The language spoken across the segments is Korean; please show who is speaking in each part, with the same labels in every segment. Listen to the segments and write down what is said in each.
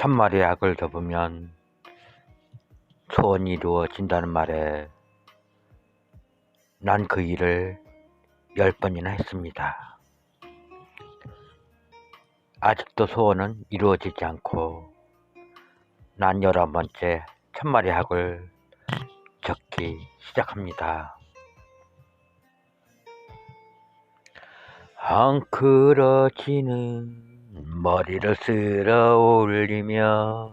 Speaker 1: 천마리 약을 접으면 소원이 이루어진다는 말에 난 그 일을 열 번이나 했습니다. 아직도 소원은 이루어지지 않고 난 열한 번째 천마리 학을 적기 시작합니다. 헝클어지는 머리를 쓸어 올리며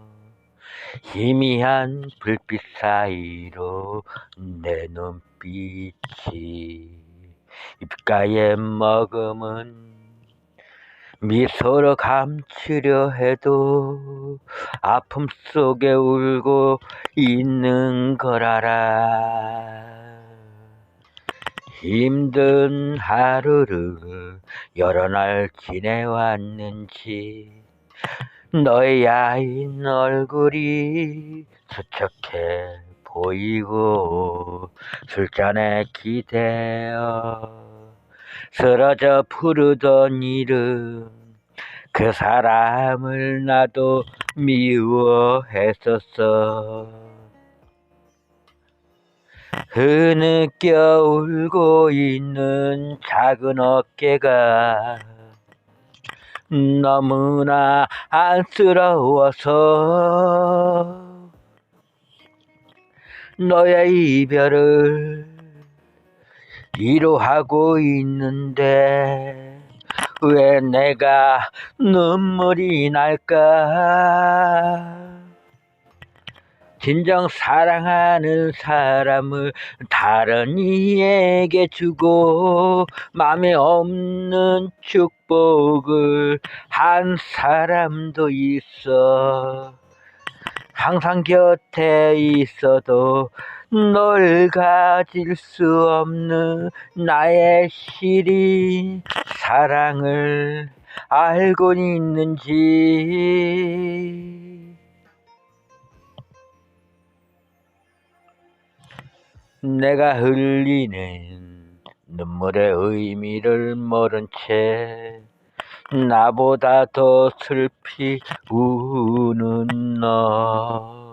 Speaker 1: 희미한 불빛 사이로 내 눈빛이 입가에 머금은 미소로 감추려 해도 아픔 속에 울고 있는 걸 알아 힘든 하루를 여러 날 지내왔는지 너의 야인 얼굴이 수척해 보이고 술잔에 기대어 쓰러져 부르던 이름 그 사람을 나도 미워했었어 흐느껴 울고 있는 작은 어깨가 너무나 안쓰러워서 너의 이별을 위로하고 있는데 왜 내가 눈물이 날까 진정 사랑하는 사람을 다른 이에게 주고 맘에 없는 축복을 한 사람도 있어. 항상 곁에 있어도 널 가질 수 없는 나의 시린 사랑을 알고 있는지 내가 흘리는 눈물의 의미를 모른 채 나보다 더 슬피 우는 너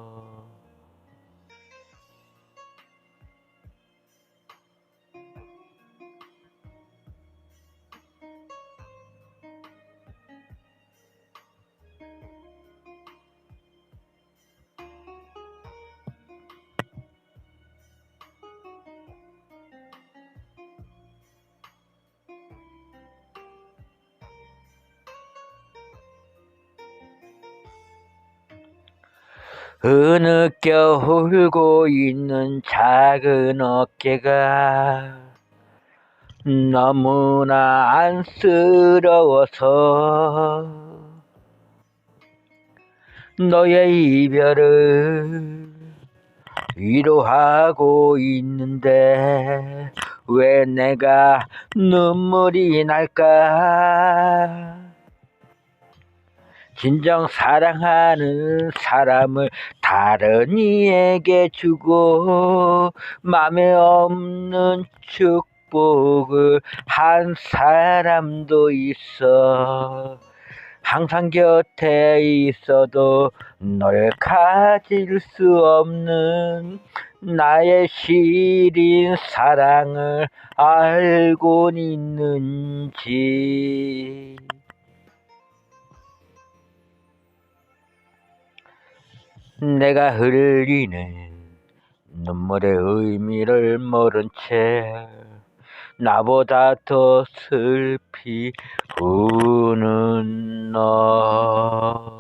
Speaker 1: 흐느껴 울고 있는 작은 어깨가 너무나 안쓰러워서 너의 이별을 위로하고 있는데 왜 내가 눈물이 날까 진정 사랑하는 사람을 다른 이에게 주고 맘에 없는 축복을 한 사람도 있어. 항상 곁에 있어도 널 가질 수 없는 나의 시린 사랑을 알고 있는지 내가 흘리는 눈물의 의미를 모른 채 나보다 더 슬피 우는 너